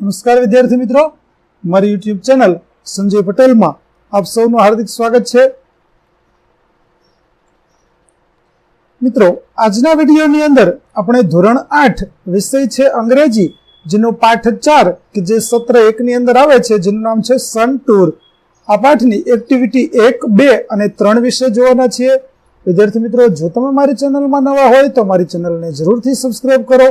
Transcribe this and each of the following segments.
નમસ્કાર વિદ્યાર્થી મિત્રો. મારી યુટ્યુબ ચેનલ સંજય પટેલમાં આપ સૌનું હાર્દિક સ્વાગત છે. મિત્રો, આજના વિડીયોની અંદર આપણે ધોરણ આઠ વિષય છે અંગ્રેજી, જેનો પાઠ ચાર કે જે સત્ર એકની અંદર આવે છે, જેનું નામ છે સન ટૂર આ પાઠની એક્ટિવિટી એક, બે અને ત્રણ વિશે જોવાના છીએ. વિદ્યાર્થી મિત્રો, જો તમે મારી ચેનલમાં નવા હોય તો મારી ચેનલને જરૂરથી સબસ્ક્રાઇબ કરો.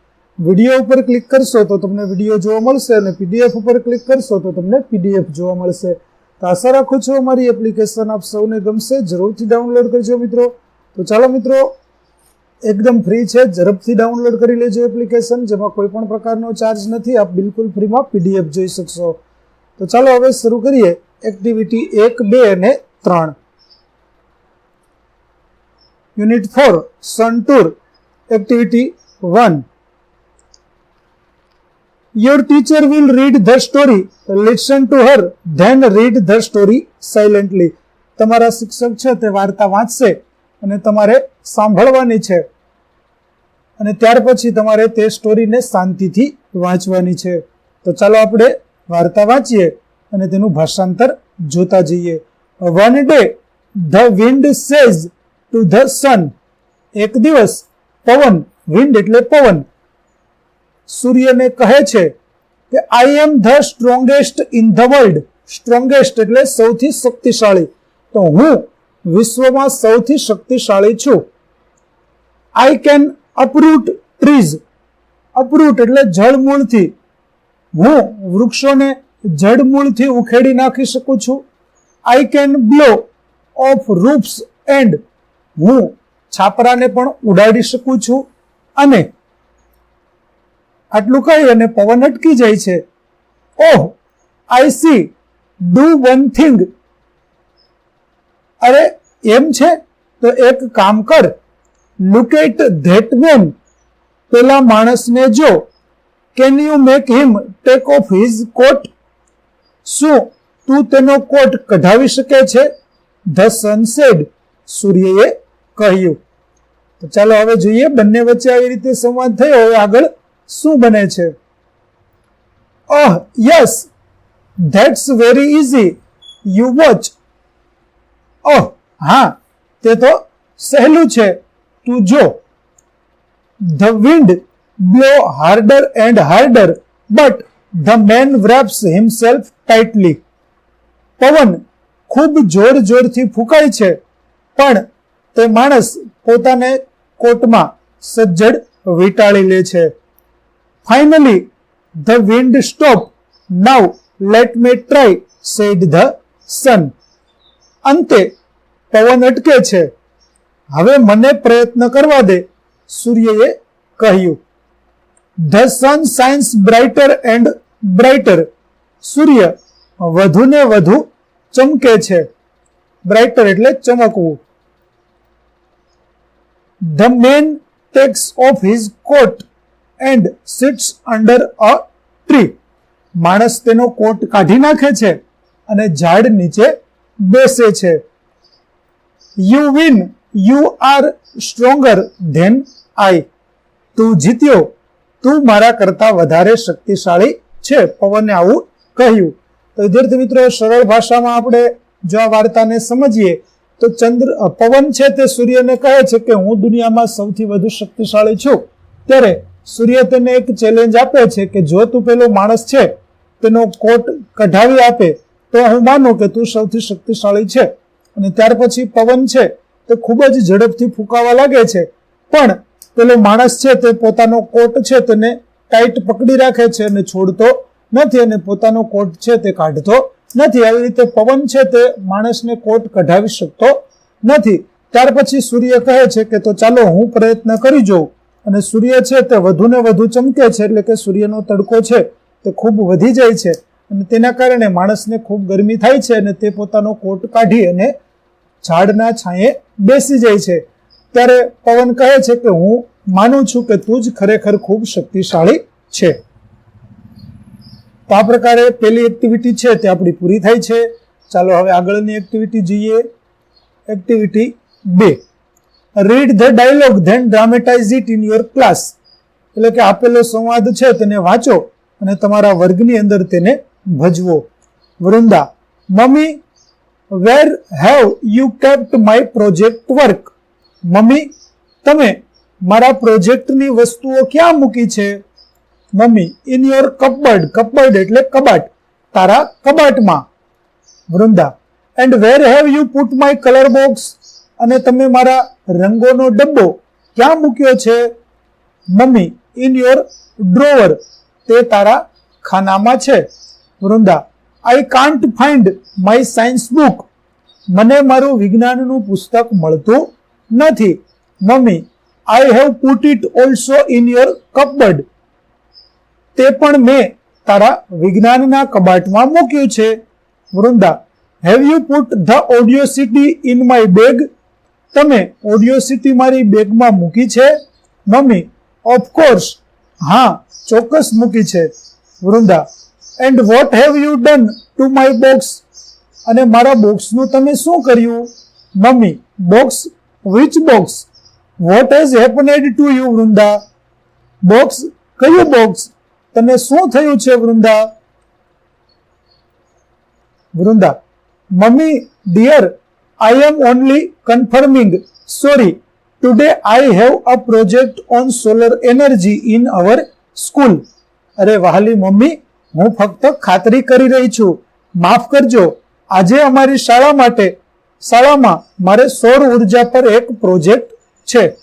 વીડિયો ઉપર ક્લિક કરશો તો તમને વીડિયો જોવા મળશે અને પીડીએફ ઉપર ક્લિક કરશો તો તમને પીડીએફ જોવા મળશે. તો આશા રાખું છું અમારી એપ્લિકેશન આપ સૌને ગમશે. જરૂરથી ડાઉનલોડ કરજો મિત્રો. તો ચાલો મિત્રો, એકદમ ફ્રી છે. ઝડપથી ડાઉનલોડ કરી લેજો એપ્લિકેશન જેમાં કોઈ પણ પ્રકારનો ચાર્જ નથી. આપ બિલકુલ ફ્રીમાં પીડીએફ જોઈ શકશો. તો ચાલો હવે શરૂ કરીએ. એક્ટિવિટી એક, બે અને ત્રણ. Unit four sun tour activity one Your teacher will read the story. Listen to her. Then read the story silently. તમારા શિક્ષક છે તે વાર્તા વાંચશે અને તમારે સાંભળવાની છે અને ત્યાર પછી તમારે તે સ્ટોરીને શાંતિથી વાંચવાની છે તો ચાલો આપણે વાર્તા વાંચીએ અને તેનું ભાષાંતર જોતા જઈએ one day the wind says to the sun એક દિવસ, પવન વિન્ડ એટલે પવન સૂર્યને કહે છે કે I am the strongest in the world strongest એટલે સૌથી શક્તિશાળી. તો હું વિશ્વમાં સૌથી શક્તિશાળી છું. આઈ કેન અપરૂટ ટ્રીઝ અપરૂટ એટલે જળમૂળથી. હું વૃક્ષોને જળમૂળથી ઉખેડી નાખી શકું છું. I can blow off roofs and હું છાપરાને પણ ઉડાડી શકું છું. અને આટલું કહી અને પવન અટકી જાય છે. ઓહ I see do one thing અરે, એમ છે? તો એક કામ કર. લુક એટ ધેટ મેન પેલા માણસને જો. Can you make him take off his coat શું તું તેનો કોટ કઢાવી શકે છે? ધ સનસેડ સૂર્યએ કહ્યું. તો ચાલો હવે જોઈએ, બંને વચ્ચે આવી રીતે સંવાદ થયો. હવે આગળ શું બને છે? ઓહ, yes, that's very easy you watch. Oh, હા, તે તો સહેલું છે. તું જો. The wind blow harder and harder, but the man wraps himself tightly. પવન ખૂબ જોર જોરથી ફૂંકાય છે, પણ તે માણસ પોતાને કોટમાં સજ્જડ વીંટાળી લે છે. Finally the wind stop now let me try said the sun અંતે, પવન અટકે છે. હવે મને પ્રયત્ન કરવા દે, સૂર્યએ કહ્યું. The sun shines brighter and brighter સૂર્ય વધુને વધુ ચમકે છે. બ્રાઇટર એટલે ચમકવું. The man takes off his coat and sits under a tree માણસ તેનો કોટ કાઢી નાખે છે અને ઝાડ નીચે બેસે છે. You win you are stronger than I તું જીત્યો, તું મારા કરતા વધારે શક્તિશાળી છે. પવને આવું કહ્યું. તો વિદ્યાર્થી મિત્રો, સરળ ભાષામાં આપણે જો આ વાર્તાને સમજીએ, તો ચંદ્ર, પવન છે તે સૂર્યને કહે છે કે હું દુનિયામાં સૌથી વધુ શક્તિશાળી છું. ત્યારે સૂર્ય તેને એક ચેલેન્જ આપે છે કે જો તું પેલો માણસ છે, તેનો કોટ કઢાવી આપે, તો હું માનું કે તું સૌથી શક્તિશાળી છે. અને ત્યાર પછી પવન છે, તે ખૂબ જ ઝડપથી ફૂંકાવા લાગે છે. પણ પેલો માણસ છે, તે પોતાનો કોટ છે, તેને ટાઈટ પકડી રાખે છે અને છોડતો નથી અને પોતાનો કોટ છે, તે કાઢતો નથી. આવી રીતે પવન છે, તે માણસને કોટ કઢાવી શકતો નથી. ત્યાર પછી સૂર્ય કહે છે કે તો ચાલો હું પ્રયત્ન કરી જોઉં. અને સૂર્ય છે તે વધુને વધુ ચમકે છે, એટલે કે સૂર્યનો તડકો છે તે ખૂબ વધી જાય છે અને તેના કારણે માણસને ખૂબ ગરમી થાય છે અને તે પોતાનો કોટ કાઢી અને ઝાડના છાંયે બેસી જાય છે. ત્યારે પવન કહે છે કે હું માનું છું કે તું જ ખરેખર ખૂબ શક્તિશાળી છે. તો આ પ્રકારે પેલી એક્ટિવિટી છે તે આપણી પૂરી થાય છે. ચાલો હવે આગળની એક્ટિવિટી જોઈએ. એક્ટિવિટી બે. Read the dialogue then dramatize it in your class એટલે કે આપેલો સંવાદ છે તેને વાંચો અને તમારા વર્ગની અંદર તેને ભજવો. Vrinda, mummy where have you kept my project work mummy, તમે મારા પ્રોજેક્ટની વસ્તુઓ ક્યાં મૂકી છે? Mummy in your cupboard cupboard એટલે કબાટ, તારા કબાટમાં. Vrinda and where have you put my colour box અને તમે મારા રંગોનો ડબ્બો ક્યાં મૂક્યો છે? મમ્મી ઇન યોર ડ્રોવર તે તારા ખાનામાં છે. Vrinda I can't find my science book મને મારું વિજ્ઞાનનું પુસ્તક મળતું નથી. Mummy I have put it also in your cupboard તે પણ મેં તારા વિજ્ઞાનના કબાટમાં મૂક્યું છે. Vrinda have you put the audio CD in my bag તમે ઓડિયો સિટી મારી બેગમાં મૂકી છે? મમ્મી ઓફકોર્સ હા, ચોક્કસ મૂકી છે. Vrinda and what have you done to my box અને મારા બોક્સનું તમે શું કર્યું? Mummy box which box what has happened to you Vrinda? Box કયું બોક્સ તને શું થયું છે, Vrinda? Vrinda, mummy dear I am only confirming sorry today I have a project on solar energy in our school અરે વહાલી mummy, હું ફક્ત ખાતરી કરી રહી છું. માફ કરજો. આજે અમારી શાળા માટે, શાળામાં મારે સૌર ઊર્જા પર એક પ્રોજેક્ટ છે.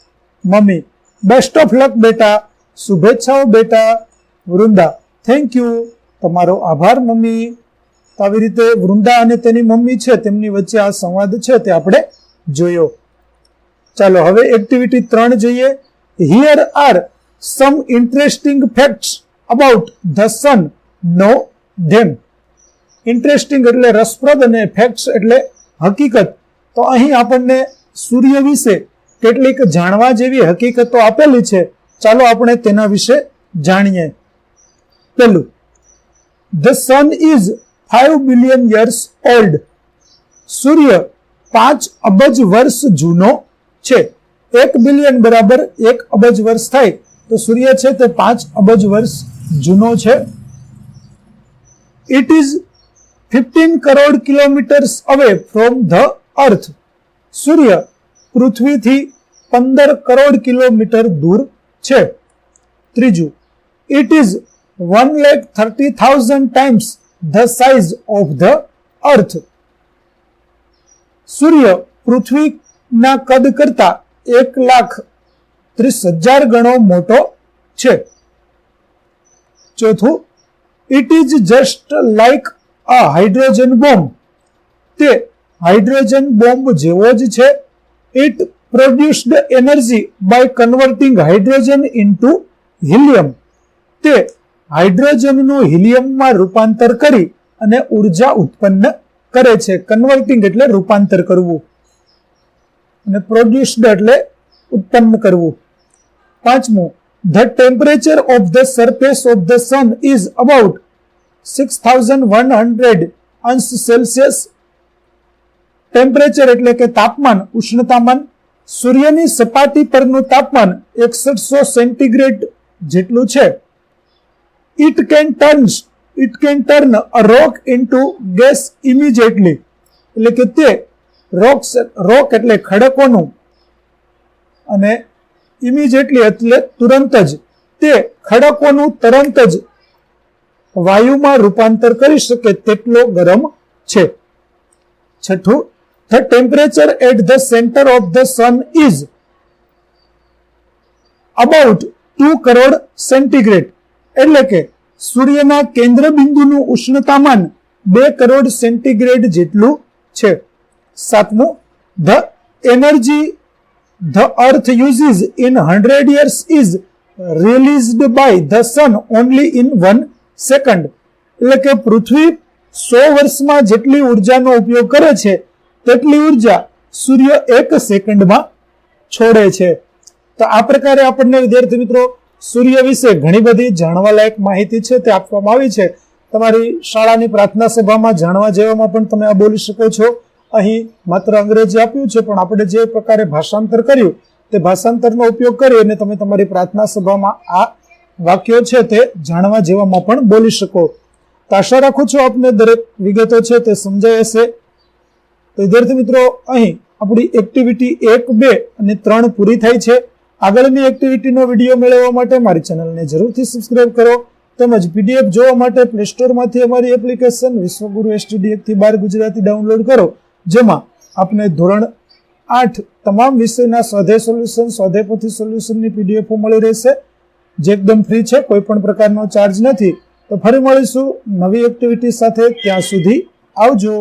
મમ્મી બેસ્ટ ઓફ લક બેટા. શુભેચ્છાઓ બેટા. વૃંદા. થેન્ક યુ તમારો આભાર મમ્મી. તો આવી રીતે વૃંદા અને તેની મમ્મી છે, તેમની વચ્ચે આ સંવાદ છે તે આપણે જોયો. ચાલો હવે એક્ટિવિટી ત્રણ જોઈએ. Here are some interesting facts about the sun know them interesting એટલે રસપ્રદ અને ફેક્ટ્સ એટલે હકીકત. તો અહીં આપણને સૂર્ય વિશે કેટલીક જાણવા જેવી હકીકતો આપેલી છે. ચાલો આપણે તેના વિશે જાણીએ. પહેલું. The sun is five billion years old સૂર્ય પાંચ અબજ વર્ષ જૂનો છે. એક બિલિયન બરાબર એક અબજ વર્ષ થાય તો સૂર્ય છે તે પાંચ અબજ વર્ષ જૂનો છે. It is fifteen crore kilometres away from the earth સૂર્ય પૃથ્વીથી પંદર કરોડ કિલોમીટર દૂર છે. ત્રીજું it is one lakh thirty thousand times the size of the earth સૂર્ય પૃથ્વીના કદ કરતા એક લાખ ત્રીસ હજાર ગણો મોટો છે. ચોથું it is just like a hydrogen bomb તે હાઇડ્રોજન બોમ્બ જેવો જ છે. It produced energy by converting hydrogen into helium તે હાઇડ્રોજનનું હિલિયમમાં રૂપાંતર કરી અને ઊર્જા ઉત્પન્ન કરે છે. કન્વર્ટિંગ એટલે રૂપાંતર કરવું. અને પ્રોડ્યુસ્ડ એટલે ઉત્પન્ન કરવું. પાંચમું the temperature of the surface of the sun is about six thousand one hundred અંશ સેલ્સિયસ ટેમ્પરેચર એટલે કે તાપમાન, ઉષ્ણતામાન. સૂર્યની સપાટી પરનું તાપમાન એકસઠસો સેન્ટીગ્રેડ જેટલું છે. It can turns it can turn a rock into gas immediately. એટલે કે તે રોક રોક એટલે ખડકોનું. અને ઇમિજિએટલી એટલે તુરંત જ. તે ખડકોનું તરંત જ વાયુમાં રૂપાંતર કરી શકે તેટલો ગરમ છે. છઠ્ઠું the temperature at the centre of the sun is about two crore centigrade એટલે કે સૂર્યના કેન્દ્ર બિંદુનું ઉષ્ણતામાન બે કરોડ સેન્ટીગ્રેડ જેટલું છે. સાતમું, the energy, the earth uses in hundred years is released by the sun only in one second. એટલે કે પૃથ્વી સો વર્ષમાં જેટલી ઉર્જાનો ઉપયોગ કરે છે, તેટલી ઊર્જા સૂર્ય એક સેકન્ડમાં છોડે છે. તો આ પ્રકારે આપણને વિદ્યાર્થી મિત્રો સૂર્ય વિશે ઘણી બધી જાણવાલાયક માહિતી છે તે આપવામાં આવી છે. તમારી શાળાની પ્રાર્થના સભામાં જાણવા જેવામાં પણ તમે આ બોલી શકો છો. અહીં માત્ર અંગ્રેજી આપ્યું છે, પણ આપણે જે પ્રકારે ભાષાંતર કર્યું, તે ભાષાંતરનો ઉપયોગ કરી અને તમે તમારી પ્રાર્થના સભામાં આ વાક્યો છે તે જાણવા જેવામાં પણ બોલી શકો. તો આશા રાખું છું આપને દરેક વિગતો છે તે સમજાય હશે. તો વિદ્યાર્થી મિત્રો, અહીં આપણી એક્ટિવિટી એક બે અને ત્રણ પૂરી થાય છે. આગળની એક્ટિવિટીનો વીડિયો મેળવવા માટે મારી ચેનલને જરૂરથી સબસ્ક્રાઇબ કરો. તેમજ પીડીએફ જોવા માટે પ્લે સ્ટોરમાંથી અમારી એપ્લિકેશન વિશ્વગુરુ એસટીડીએફથી બાર ગુજરાતી ડાઉનલોડ કરો. જેમાં આપને ધોરણ આઠ તમામ વિષયના સ્વાધે સોલ્યુશન સ્વાધેપથી સોલ્યુશનની પીડીએફો મળી રહેશે. જે એકદમ ફ્રી છે, કોઈ પણ પ્રકારનો ચાર્જ નથી. તો ફરી મળીશું નવી એક્ટિવિટી સાથે. ત્યાં સુધી આવજો.